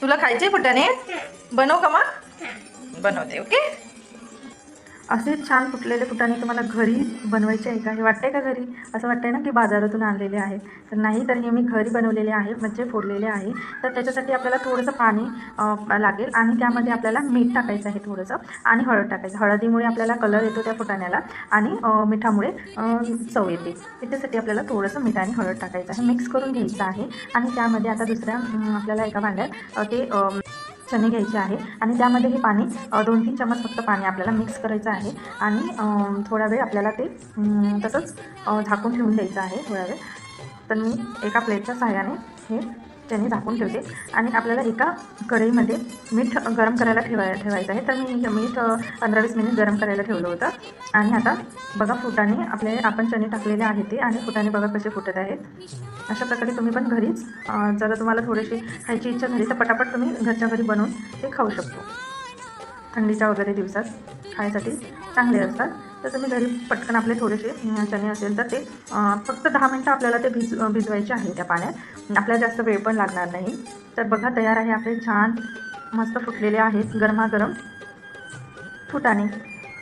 तुला खायचे फुटाणे? बनव का मग? बनवते ओके? असे छान फुटलेले फुटाणे तुम्हाला घरी बनवायचे आहे का? हे वाटतंय का घरी? असं वाटतंय ना की बाजारातून आणलेले आहे. तर नाही तर हे मी घरी बनवलेले आहे म्हणजे फोडलेले आहे. तर त्याच्यासाठी आपल्याला थोडंसं पाणी लागेल आणि त्यामध्ये आपल्याला मीठ टाकायचं आहे थोडंसं आणि हळद टाकायचं. हळदीमुळे आपल्याला कलर येतो त्या फुटाण्याला आणि मिठामुळे चव येते. त्याच्यासाठी आपल्याला थोडंसं मीठ आणि हळद टाकायचं आहे. मिक्स करून घ्यायचं आहे आणि त्यामध्ये आता दुसऱ्या आपल्याला एका भांड्यात ते चणे घ्यायचे आहे. आणि त्यामध्ये हे पाणी दोन तीन चमच फक्त पाणी आपल्याला मिक्स करायचं आहे. आणि थोडा वेळ आपल्याला ते तसंच झाकून ठेवून द्यायचं आहे थोडा वेळ. तर मी एका प्लेटच्या सहाय्याने हे चणे झाकून ठेवते. आणि आपल्याला एका कढईमध्ये मीठ गरम करायला ठेवाय ठेवायचं आहे. तर मी मीठ पंधरा वीस मिनिट गरम करायला ठेवलं होतं. आणि आता बघा फुटाने आपले आपण चणे टाकलेले आहेत ते आणि फुटाने बघा कसे फुटत आहेत. अशा प्रकारे तुम्ही पण घरीच जर तुम्हाला थोडीशी खायची इच्छा झाली तर पटापट तुम्ही घरच्या घरी बनवून ते खाऊ शकतो. थंडीच्या वगैरे दिवसात. खायसाठी चांगले असतात. तर तुम्ही घरी पटकन आपले थोडेसे चणे असेल तर ते फक्त दहा मिनटं आपल्याला ते भिज भिजवायचे आहे त्या पाण्यात. आपल्याला जास्त वेळ पण लागणार नाही. तर बघा तयार आहे आपले. छान मस्त फुटलेले आहेत गरमागरम फुटाणे.